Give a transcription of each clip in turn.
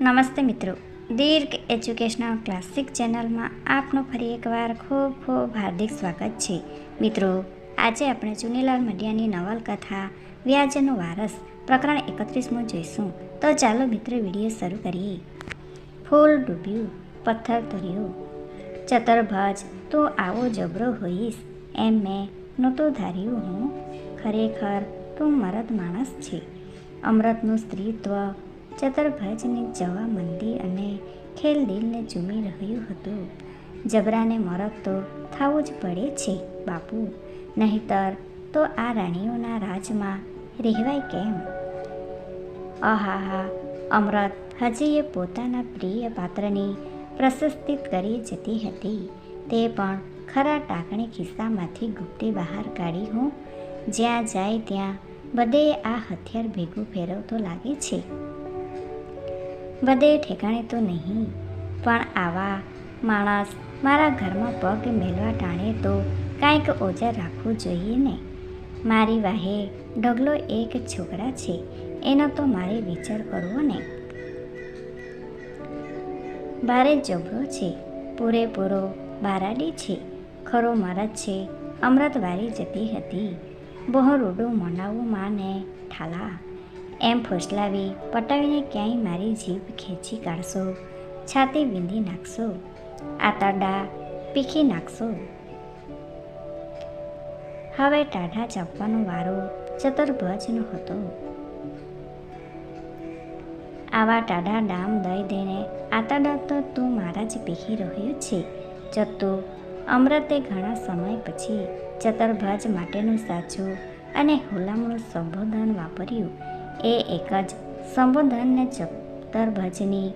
નમસ્તે મિત્રો. દીર્ઘ educational classic ચેનલમાં આપનું ફરી એકવાર ખૂબ ખૂબ હાર્દિક સ્વાગત છે. મિત્રો, આજે આપણે ચુનીલાલ મડિયાની નવલકથા, વ્યાજનો વારસ, પ્રકરણ એકત્રીસમું જોઈશું. તો ચાલો મિત્રો, વીડિયો શરૂ કરીએ. ફૂલ ડૂબ્યું, પથ્થર તર્યો ચતરભજ, તું આવો જબરો હોઈશ. એમ મેં નહોતું ધાર્યું હું. ખરેખર, તું મરદ માણસ છે. અમૃતનું સ્ત્રીત્વ ચતરભજની જવા મંદી અને ખેલ દિલને ઝૂમી રહ્યું હતું. જબરાને મરત તો થવું જ પડે છે, બાપુ. નહીતર તો આ રાણીઓના રાજમાં રહેવાય કેમ? આહાહા અમૃત હજી એ પોતાના પ્રિય પાત્રની પ્રશસ્તિત કરી જતી હતી. તે પણ ખરા ટાંકણી ખિસ્સામાંથી ગુપ્તી બહાર કાઢી હું. જ્યાં જાય ત્યાં બધે આ હથિયાર ભેગું ફેરવતો લાગે છે. બધે ઠેકાણે તો નહીં. પણ આવા માણસ મારા ઘરમાં પગ મેલવા ટાણે તો કાંઈક ઓજા રાખવું જોઈએ ને. મારી વાહે ઢગલો એક છોકરા છે, એનો તો મારે વિચાર કરવો ને. ભારે જબરો છે, પૂરેપૂરો બારાડી છે. ખરો મરદ છે અમૃત વારી જતી હતી. બહુ રૂડું મનાવું માને ઠાલા. એમ ફોસલાવી, પટાવીને ક્યાંય મારી જીભ ખેંચી કાઢશો, છાતી વિંધી નાખશો, આતરડા પીખી નાખશો. હવે ટાઢા ચાપવાનો વારો ચતુર્ભજનો હતો. આવા ટાઢા ડામ દઈ દઈને આતરડા તો તું મારા જ પીખી રહ્યો છે, જતું અમૃતે ઘણા સમય પછી ચતુર્ભજ માટેનું સાચું અને હુલામણું સંબોધન વાપર્યું. એ એક જ સંબોધનને ચતુર્ભજની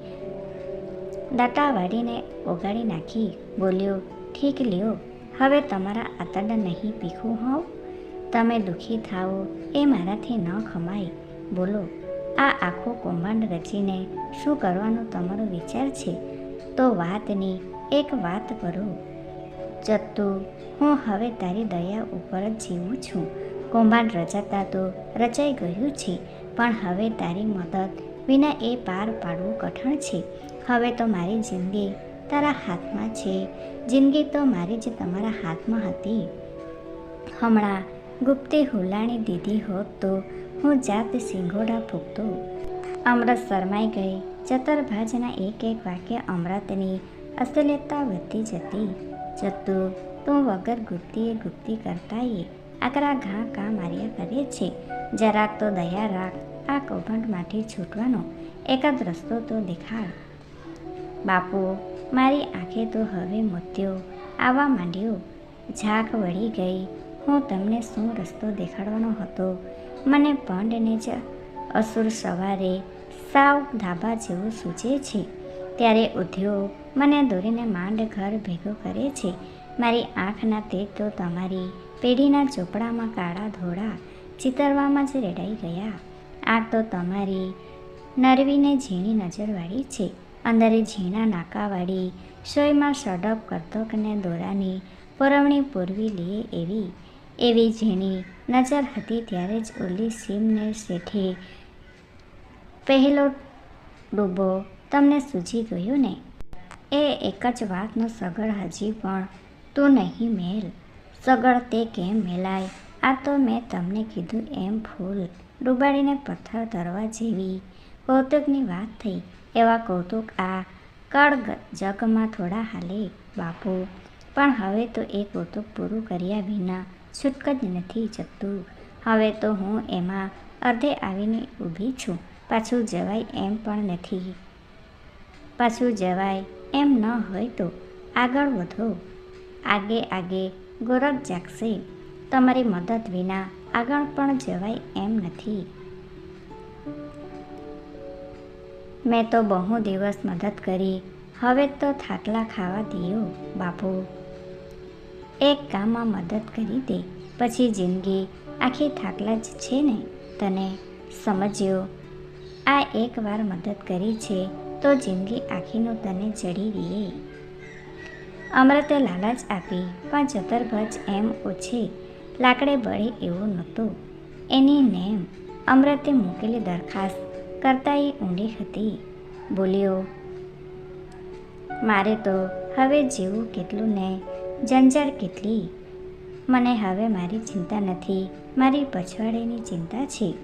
દાટા વાળીને ઓગાળી નાખી. બોલ્યો, ઠીક લ્યો, હવે તમારા આતરડા નહીં પીખું હોવ તમે દુઃખી થાઓ, એ મારાથી ન ખમાય. બોલો, આ આખો કૌભાંડ રચીને શું કરવાનો તમારો વિચાર છે? તો વાતની એક વાત કરો. ચત્તુ, હું હવે તારી દયા ઉપર જ જીવું છું. કૌભાંડ રચાતા તો રચાઈ ગયું છે. પણ હવે તારી મદદ વિના એ પાર પાડવું કઠણ છે. હવે તો મારી જિંદગી તારા હાથમાં છે. જિંદગી તો મારી જ તમારા હાથમાં હતી. હમણાં ગુપ્તે હુલાણી દીધી હોત તો હું જાત સિંગોડા ફૂકતો અમૃત શરમાઈ ગઈ. ચતરભાજના એક એક વાક્ય અમૃતની અસલ્યતા વધતી જતી. જતું તું વગર ગુપ્તીએ ગુપ્તી કરતાએ આકરા ઘા કા માર્યા કરે છે. જરાક તો દયા રાખ, આ કૌભાંડમાંથી છૂટવાનો એકાદ રસ્તો તો દેખાડ. બાપુ, મારી આંખે તો હવે મોતિયો આવવા માંડ્યો. ઝાક વળી ગઈ, હું તમને શું રસ્તો દેખાડવાનો હતો? મને પંડને જ અસુર સવારે સાવ ધાબા જેવું સૂચે છે. ત્યારે ઉદ્યોગ મને દોરીને માંડ ઘર ભેગું કરે છે. મારી આંખના તેજ તો તમારી પેઢીના ચોપડામાં કાળા ધોળા ચિતરવામાં જ રેડાઈ ગયા. આ તો તમારી નરવીને ઝીણી નજરવાળી છે. અંદરે ઝીણા નાકાવાળી, સોયમાં સડપ કરતોકને દોરાની પરવણી પૂરવી લે એવી. એવી ઝીણી નજર હતી ત્યારે જ ઓલી સીમને શેઠે પહેલો ડૂબો તમને સૂજી ગયો ને? એ એક જ વાતનો સગળ હજી પણ તું નહીં મેલ. સગળ તે કેમ મેલાય? આ તો મેં તમને કીધું એમ ફૂલ. ડૂબાડીને પથ્થર ધરવા જેવી કૌતુકની વાત થઈ. એવા કૌતુક આ કળ જગમાં થોડા હાલે, બાપુ. પણ હવે તો એ કૌતુક પૂરું કર્યા વિના છૂટક જ નથી જતું. હવે તો હું એમાં અર્ધે આવીને ઊભી છું. પાછું જવાય એમ પણ નથી. પાછું જવાય એમ ન હોય તો આગળ વધો. આગે આગે ગોરખ જાગશે. તમારી મદદ વિના આગળ પણ જવાય એમ નથી. મેં તો બહુ દિવસ મદદ કરી, હવે તો થાકલા ખાવા દિયો, બાપુ. એક કામમાં મદદ કરી દે, પછી જિંદગી આખી થાકલા જ છે ને? તને સમજ્યો? આ એકવાર મદદ કરી છે, તો જિંદગી આખીનું તને જડી દે અમૃતે લાલચ આપી, પણ ચતરભજ એમ ઓછી. લાકડે બળે એવું નહોતું. એની નેમ અમૃતે મૂકેલી દરખાસ્ત કરતાં એ ઊંડી હતી. બોલ્યો, મારે તો હવે જીવવું કેટલું ને જંજાળ કેટલી. મને હવે મારી ચિંતા નથી. મારી પછવાડેની ચિંતા છે.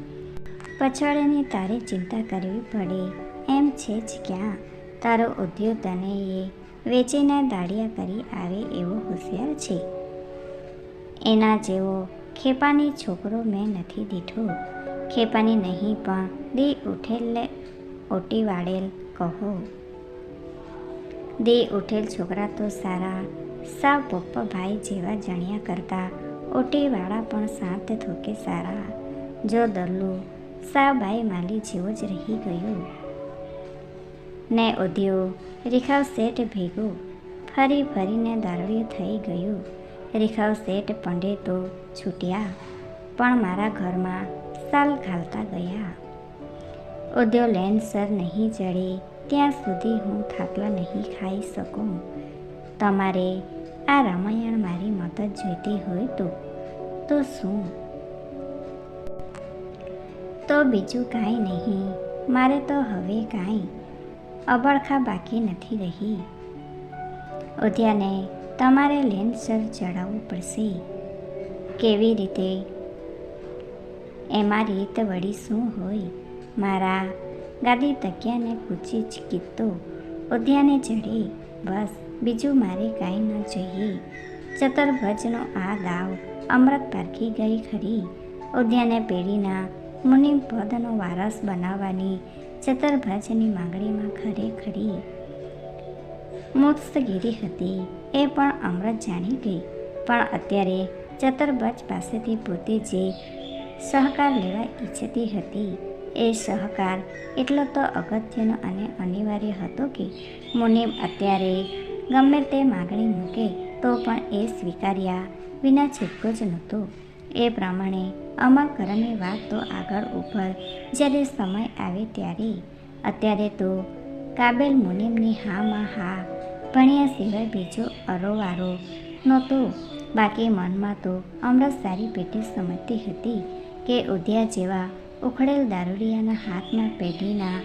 પછવાડેની તારે ચિંતા કરવી પડે. એમ છે જ ક્યાં. તારો ઉદ્યોગ તને એ વેચીને દાડિયા કરી આવે એવો હોશિયાર છે. એના જેવો ખેપાની છોકરો મેં નથી દીઠો. ખેપાની નહીં, પણ દી ઉઠેલ ઓટી વાળેલ કહો. દી ઉઠેલ છોકરા તો સારા, સાવ પપ્પા ભાઈ જેવા જણ્યા કરતા. ઓટીવાળા પણ શાંત થોકે સારા. જો દલ્લુ સાવ બાઈ માલી જેવો જ રહી ગયો. ને ઉધ્યો રેખાવ શેઠ ભેગો. ફરી ફરીને દારૂડિયો થઈ ગયું. રેખાવ શેઠ પંડે તો છૂટ્યા, પણ મારા ઘરમાં સાલ ઘાલતા ગયા. ઉદ્યો લેન્સર નહીં ચડે ત્યાં સુધી હું થાકલા નહીં ખાઈ શકું. તમારે આ રામાયણ મારી મદદ જોઈતી હોય તો તો શું? તો બીજું કાંઈ નહીં, મારે તો હવે કાંઈ અબળખા બાકી નથી રહી. ઉદ્યાને તમારે લેન્સર ચડાવવું પડશે. કેવી રીતે? એમાં રીત વળી શું હોય? મારા ગાદી તકિયાને પૂછી જ કીધો. ઉદ્યાને ચડે બસ, બીજું મારે કાંઈ ન જોઈએ. ચતુર્ભજનો આ દાવ અમૃત પારખી ગઈ ખરી. ઉદ્યાને પેઢીના મુનિમ પદનો વારસ બનાવવાની ચતુર્ભજની માંગણીમાં ખરેખરી મુત્સગીરી હતી. એ પણ અમૃત જાણી ગઈ. પણ અત્યારે ચતુર્ભજ પાસેથી પોતે જે સહકાર લેવા ઈચ્છતી હતી, એ સહકાર એટલો તો અગત્યનો અને અનિવાર્ય હતો કે મુનિમ અત્યારે ગમે તે માગણી મૂકે, તો પણ એ સ્વીકાર્યા વિના છૂટકો જ નહોતો. એ પ્રમાણે અમર કરમની વાત તો આગળ ઉપર જ્યારે સમય આવે ત્યારે. અત્યારે તો કાબેલ મુનિમની હામાં હા ભણ્યા સિવાય બીજો અરોવારો નહોતો. બાકી મનમાં તો અમૃત સારી પેટે સમજતી હતી કે ઉદ્યા જેવા ઉખડેલ દારૂડિયાના હાથમાં પેઢીના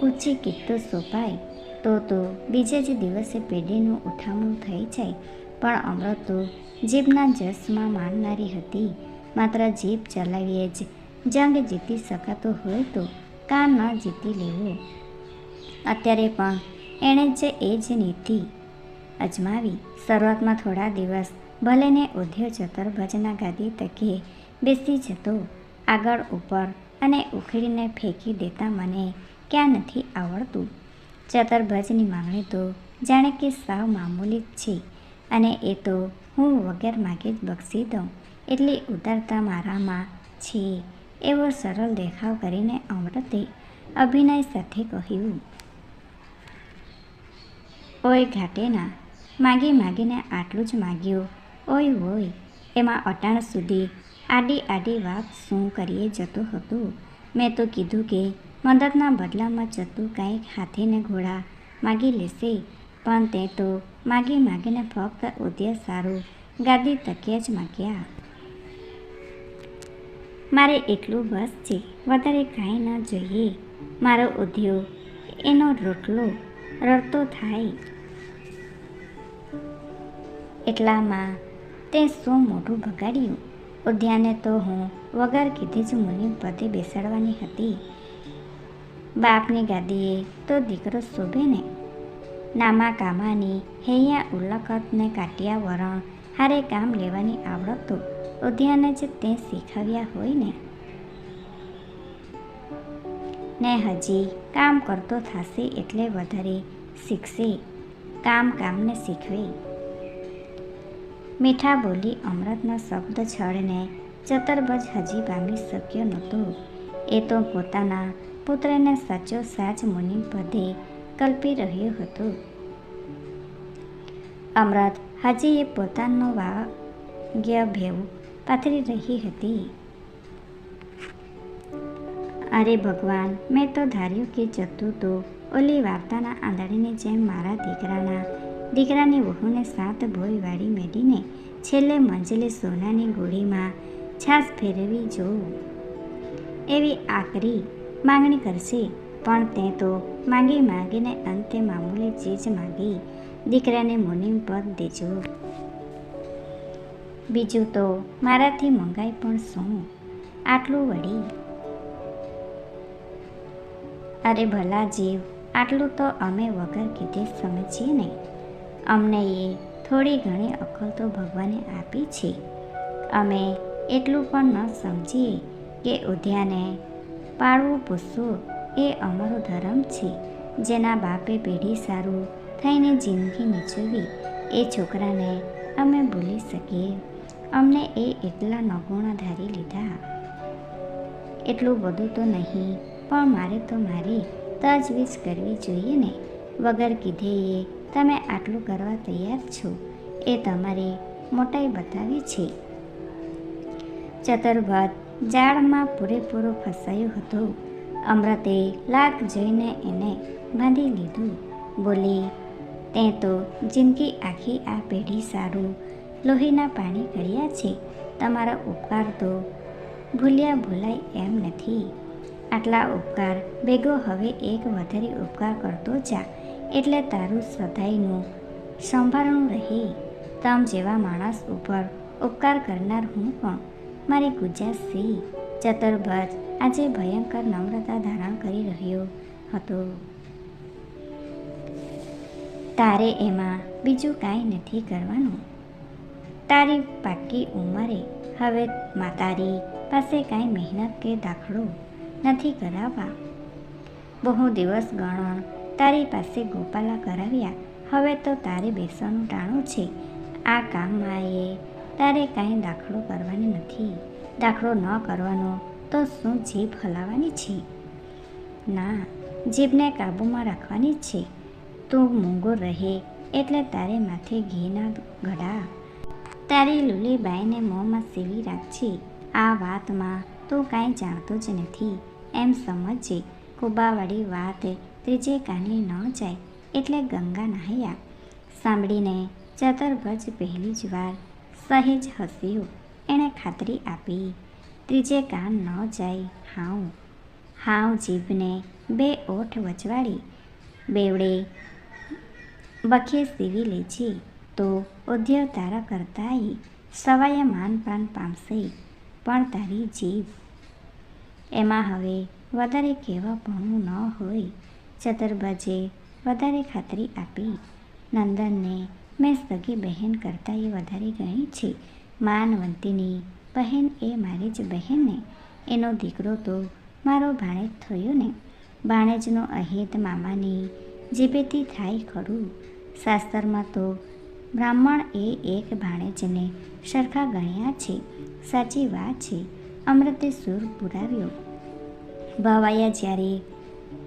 કૂચી કિત્તો સોંપાય તો તો બીજે જ દિવસે પેઢીનું ઉઠામણું થઈ જાય. પણ અમૃત તો જીભના જસમાં માનનારી હતી. માત્ર જીભ ચલાવીએ જ જંગ જીતી શકાતો હોય તો કા ન જીતી લેવો. અત્યારે પણ એણે જ એ જ નીતિ અજમાવી. શરૂઆતમાં થોડા દિવસ ભલેને ઉધ્યો ચતુર્ભજના ગાદી તકે બેસી જતો. આગળ ઉપર અને ઉખેડીને ફેંકી દેતા મને ક્યાં નથી આવડતું? ચતરભજની માંગણી તો જાણે કે સાવ મામૂલી જ છે અને એ તો હું વગર માગે જ બક્ષી દઉં. એટલી ઉદારતા મારામાં છે એવો સરળ દેખાવ કરીને અમૃતે અભિનય સાથે કહ્યું ઓય ઘાટેના, માગી માગીને આટલું જ માગ્યું. ઓય ઓય એમાં અટાણ સુધી આડી આડી વાત શું કરીએ જતો હતો? મેં તો કીધું કે મદદના બદલામાં જતું કાંઈક હાથીને ઘોડા માગી લેશે, પણ તે તો માગી માગીને ફક્ત ઉદ્ય સારું ગાદી તકીએ જ માગ્યા. મારે એટલું બસ છે, વધારે કાંઈ ન જોઈએ. મારો ઉદ્યોગ એનો રોટલો રડતો થાય. એટલામાં તે શું મોઢું બગાડ્યું ઉદ્યાને તો હું વગર કીધી જ મુનિ પદે બેસાડવાની હતી. બાપની ગાદીએ તો દીકરો શોભે ને. નામા કામાની હૈયા ઉલ્લખતને કાટિયા વરણ હારે કામ લેવાની આવડત તો ઉદ્યાને જ તે શીખવ્યા હોય ને. ને હજી કામ કરતો થશે એટલે વધારે શીખશે. કામ કામને શીખવે. મીઠા બોલી અમૃતનો શબ્દ છળને ચતરબજ હજી પામી શક્યો નહોતું. એ તો પોતાના પુત્રને સાચો સાચ મુનિ પદે કલ્પી રહ્યો હતો. અમૃત હજી એ પોતાનો વાગ્ય ભેવ પાથરી રહી હતી. અરે ભગવાન, મેં તો ધાર્યું કે જતું તો ઓલી વાર્તાના આંધળીની જેમ મારા દીકરાના દીકરાની વહુને સાત ભોય વાળી મેળીને છેલ્લે મંજલે સોનાની ગોળીમાં છાસ ફેરવી જોઉં એવી આકરી માંગણી કરશે, પણ તે તો માંગી માંગીને અંતે મામૂલી ચીજ માંગી દીકરાને મુનિમ પદ દેજો. બીજું તો મારાથી મંગાઈ પણ શું? આટલું વળી. અરે ભલા જીવ, આટલું તો અમે વગર કીધે જ સમજીએ ને અમને એ થોડી ઘણી અકલ તો ભગવાને આપી છે. અમે એટલું પણ ન સમજીએ કે ઉદ્યાને પાળવું પૂછવું એ અમારો ધર્મ છે. જેના બાપે પેઢી સારું થઈને જિંદગી નીચવી, એ છોકરાને અમે ભૂલી શકીએ. અમને એ એટલા નગુણા ધારી લીધા. એટલું બધું તો નહીં, પણ મારે તો મારી તજવીજ કરવી જોઈએ ને. વગર કીધે એ તમે આટલું કરવા તૈયાર છો એ તમારી મોટાઈ બતાવી છે. ચતુર્ભદ જાળમાં પૂરેપૂરો ફસાયો હતો. અમૃતે લાગ જોઈને એને બાંધી લીધું. બોલી, તે તો જિંદગી આખી આ પેઢી સારું લોહીના પાણી કર્યા છે. તમારા ઉપકાર તો ભૂલ્યા ભૂલાય એમ નથી. આટલા ઉપકાર ભેગો હવે એક વધારે ઉપકાર કરતો જા. એટલે તારું સદાયનું સંભાળણું રહે. તમ જેવા માણસ ઉપર ઉપકાર કરનાર હું પણ મારી ગુજરાત સિંહ ચતુર્ભજ આજે ભયંકર નમ્રતા ધારણ કરી રહ્યો હતો. તારે એમાં બીજું કાંઈ નથી કરવાનું. તારી પાકી ઉંમરે હવે તારી પાસે કાંઈ મહેનત કે દાખલો નથી કરાવવા. બહુ દિવસ ગણણ તારી પાસે ગોપાલા કરાવ્યા હવે તો તારે બેસવાનું ટાણું છે. આ કામમાં એ તારે કાંઈ દાખલો કરવાનો નથી. દાખલો ન કરવાનો તો શું જીભ હલાવવાની છે? ના, જીભને કાબૂમાં રાખવાની જ છે. તું મૂંગો રહે એટલે તારે માથે ઘીના ગળા તારી લુલીબાઈને મોંમાં સીવી રાખજે. આ વાતમાં તું કાંઈ જાણતો જ નથી. એમ સમજજે. કુબાવાળી વાત ત્રીજે કાને ન જાય એટલે ગંગા નહાયા. સાંભળીને ચતુર્ભજ પહેલી જ વાર સહેજ હસ્યો એણે ખાતરી આપી, ત્રીજે કાન ન જાય, હાઉ. હાઉ જીભને બે ઓઠ વચવાડી, બેવડે, બખે સીવી લેજે, તો ઉદ્યોગ તારા કરતાંય સવાય માનપાન પામશે, પણ તારી જીભ. એમાં હવે વધારે કહેવા ભણવું ન હોય. ચતુર્ભજે વધારે ખાતરી આપી. નંદનને મેં સગી બહેન કરતાં એ વધારે ગણી છે. માનવંતીની બહેન એ મારી જ બહેન ને એનો દીકરો તો મારો ભાણેજ થયો ને. ભાણેજનો અહિત મામાની જીભેથી થાય ખરું. શાસ્ત્રમાં તો બ્રાહ્મણ એ એક ભાણેજને સરખા ગણ્યા છે. સાચી વાત છે. અમૃતે સૂર પુરાવ્યો. ભવાયા જ્યારે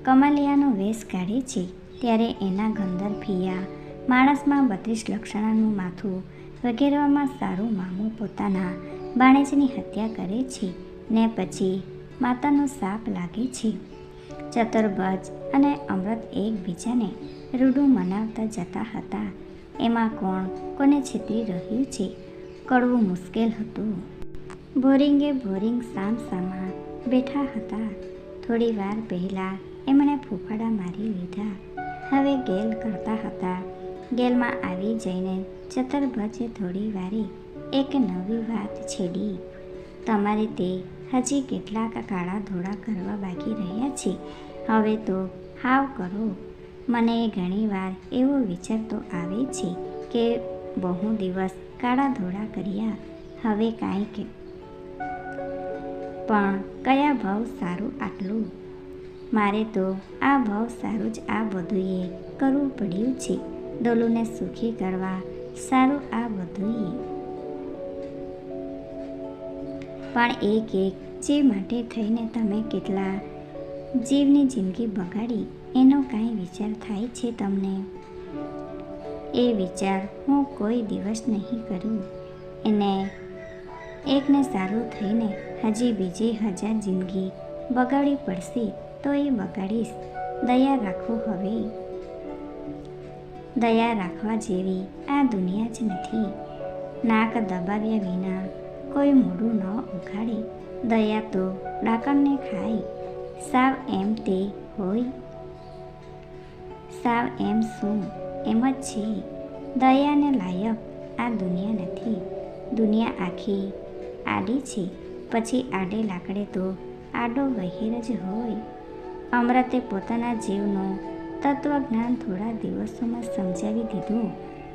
કમાલિયાનો વેશ કાઢે છે. ત્યારે એના ગંદર ફિયા, માણસમાં બત્રીસ લક્ષણાનું માથું વગેરેમાં સારું મામું પોતાના બાણેજની હત્યા કરે છે ને પછી માતાનો સાપ લાગે છે. ચતુર્ભજ અને અમૃત એકબીજાને રૂડું મનાવતા જતા હતા. એમાં કોણ કોને છેતરી રહ્યું છે? કડવું મુશ્કેલ હતું. બોરિંગે બોરિંગ સામ સામા બેઠા હતા. થોડી વાર પહેલાં એમણે ફૂફાડા મારી લીધા. હવે ગેલ કરતા હતા. ગેલમાં આવી જઈને ચતરભજે થોડી વારે. એક નવી વાત છેડી. તમારે તે હજી કેટલાક કાળા ધોળા કરવા બાકી રહ્યા છે? હવે તો હાવ કરો. મને ઘણીવાર એવો વિચાર તો આવે છે કે બહુ દિવસ કાળા ધોળા કર્યા. હવે કાંઈ કે. પણ કયા ભાવ સારું આટલું? મારે તો આ ભાવ સારું જ આ બધુંએ કરવું પડ્યું છે. દલોને સુખી કરવા સારું આ બધુંએ પણ એક એક જે માટે થઈને તમે કેટલા જીવની જિંદગી બગાડી, એનો કાંઈ વિચાર થાય છે તમને? એ વિચાર હું કોઈ દિવસ નહીં કરું. એને એકને સારું થઈને હજી બીજી હજાર જિંદગી બગાડવી પડશે. તો એ બગાડીશ દયા રાખવું હવે. દયા રાખવા જેવી આ દુનિયા જ નથી. નાક દબાવ્યા વિના કોઈ મોઢું ન ઉઘાડે. દયા તો ડાકણને ખાય. સાવ એમ તે હોય. સાવ એમ શું? એમ જ છે. દયાને લાયક આ દુનિયા નથી. દુનિયા આખી આડી છે. પછી આડે લાકડે તો આડો વહેર જ હોય. અમૃતે પોતાના જીવનું તત્વજ્ઞાન થોડા દિવસોમાં સમજાવી દીધું.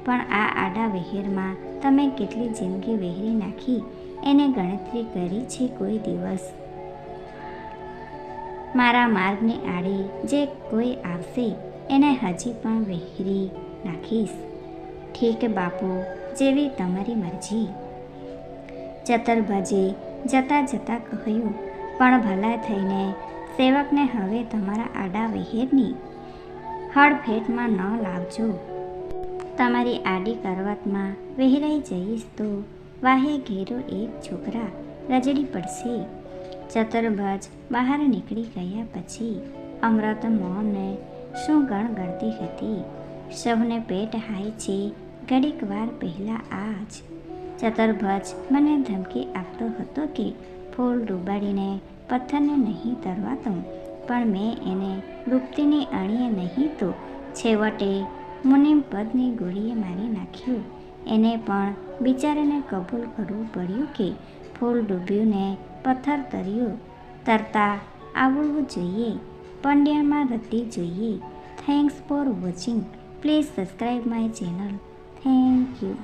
પણ આ આડા વહેરમાં તમે કેટલી જિંદગી વહેરી નાખી, એને ગણતરી કરી છે કોઈ દિવસ. મારા માર્ગની આડે જે કોઈ આવશે, એને હજી પણ વહેરી નાખીશ. ઠીક બાપુ, જેવી તમારી મરજી. ચતરભાજે જતાં જતાં કહ્યું, પણ ભલા થઈને સેવકને હવે તમારા આડા વહેરની હડફેટમાં ન લાવજો. તમારી આડી કરવતમાં વહેરાઈ જઈશ તો વાહે ઘેરો એક છોકરા રજડી પડશે. ચતુર્ભજ બહાર નીકળી ગયા પછી અમૃત મોહનને શું ગણ ગણતી હતી? સૌને પેટ હાય છે ઘડીક વાર પહેલાં જ ચતરભજ મને ધમકી આપતો હતો કે ફૂલ ડૂબાડીને પથ્થરને નહીં તરવા દઉં પણ મેં એને ગુપ્તીની અણીએ નહીં તો છેવટે મુનિમ પદની ગોળીએ મારી નાખ્યું. એને પણ બિચારાને કબૂલ કરવું પડ્યું કે ફૂલ ડૂબ્યું ને પથ્થર તર્યો. તરતા આવડવું જોઈએ પંડ્યામાં રતી જોઈએ. Thanks for watching please subscribe my channel thank you